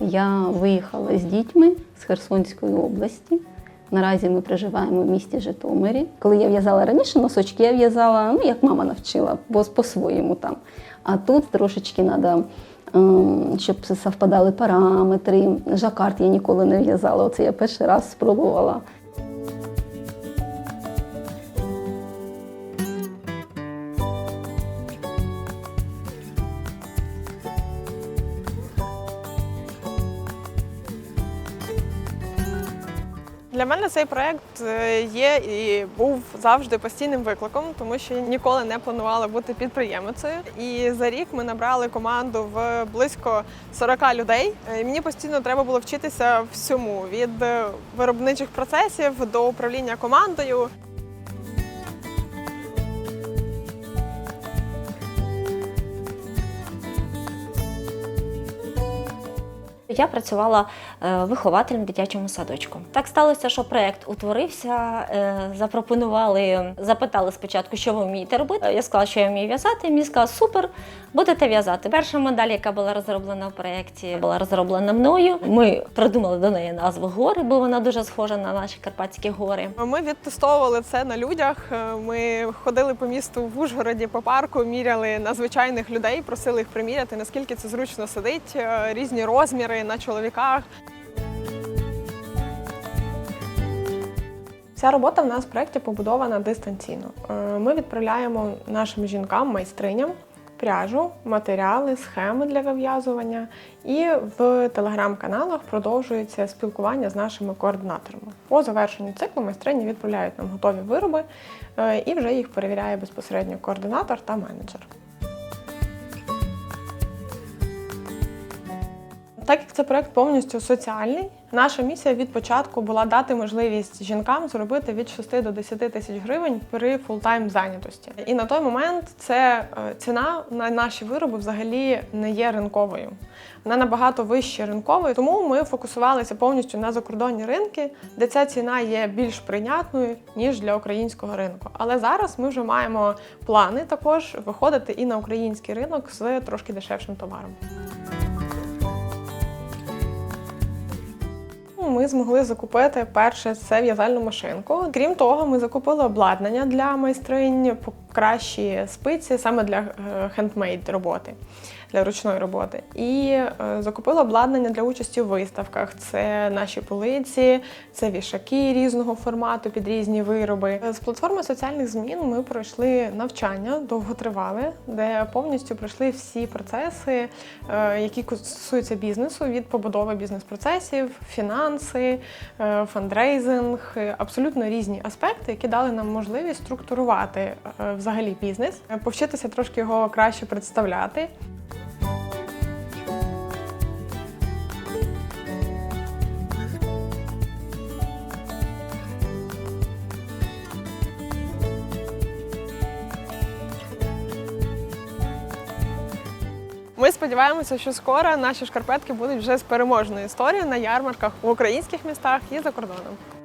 Я виїхала з дітьми з Херсонської області. Наразі ми проживаємо в місті Житомирі. Коли я в'язала раніше носочки, я в'язала, ну як мама навчила, бо по-своєму там. А тут трошечки треба, щоб совпадали параметри. Жакард я ніколи не в'язала. Оце я перший раз спробувала. Для мене цей проект е, є і був завжди постійним викликом, тому що ніколи не планувала бути підприємицею. І за рік ми набрали команду в близько 40 людей. І Мені постійно треба було вчитися всьому від е, виробничих процесів до управління командою. Я працювала е, вихователем в дитячому садочку. Так сталося, що проект утворився. е, Запропонували, запитали спочатку, що ви вмієте робити. Я сказала, що я вмію в'язати. Мені сказали, супер, будете в'язати. Перша модель, яка була розроблена в проєкті, була розроблена мною. Ми придумали до неї назву гори, бо вона дуже схожа на наші Карпатські гори. Ми відтестовували це на людях. Е, Ми ходили по місту в Ужгороді по парку, міряли на звичайних людей, просили їх приміряти, наскільки це зручно сидить, різні розміри на чоловіках. Ця робота в нас в проєкті побудована дистанційно. Е, Ми відправляємо нашим жінкам, майстриням пряжу, матеріали, схеми для вив'язування. І в телеграм-каналах продовжується спілкування з нашими координаторами. По завершенню циклу майстрині відправляють нам готові вироби е, і вже їх перевіряє безпосередньо координатор та менеджер. Так як це проект повністю соціальний, наша місія від початку була дати можливість жінкам зробити від 6 до 10 тисяч гривень при фултайм зайнятості. І на той момент це е, ціна на наші вироби взагалі не є ринковою. Вона набагато вище ринкової, тому ми фокусувалися повністю на закордонні ринки, де ця ціна є більш прийнятною ніж для українського ринку. Але зараз ми вже маємо плани також виходити і на український ринок з трошки дешевшим товаром. Ми змогли закупити перше це в'язальну машинку. Крім того, ми закупили обладнання для майстринь, кращі спиці саме для хендмейд роботи, для ручної роботи. І е, закупили обладнання для участі в виставках. Це наші полиці, це вішаки різного формату під різні вироби. З платформи соціальних змін ми пройшли навчання довготривале, де повністю пройшли всі процеси, е, які стосуються бізнесу від побудови бізнес-процесів, фінанси, е, фандрейзинг, е, абсолютно різні аспекти, які дали нам можливість структурувати е, взагалі бізнес, е, повчитися трошки його краще представляти. Ми сподіваємося, що скоро наші шкарпетки будуть вже з переможною історією на ярмарках в українських містах і за кордоном.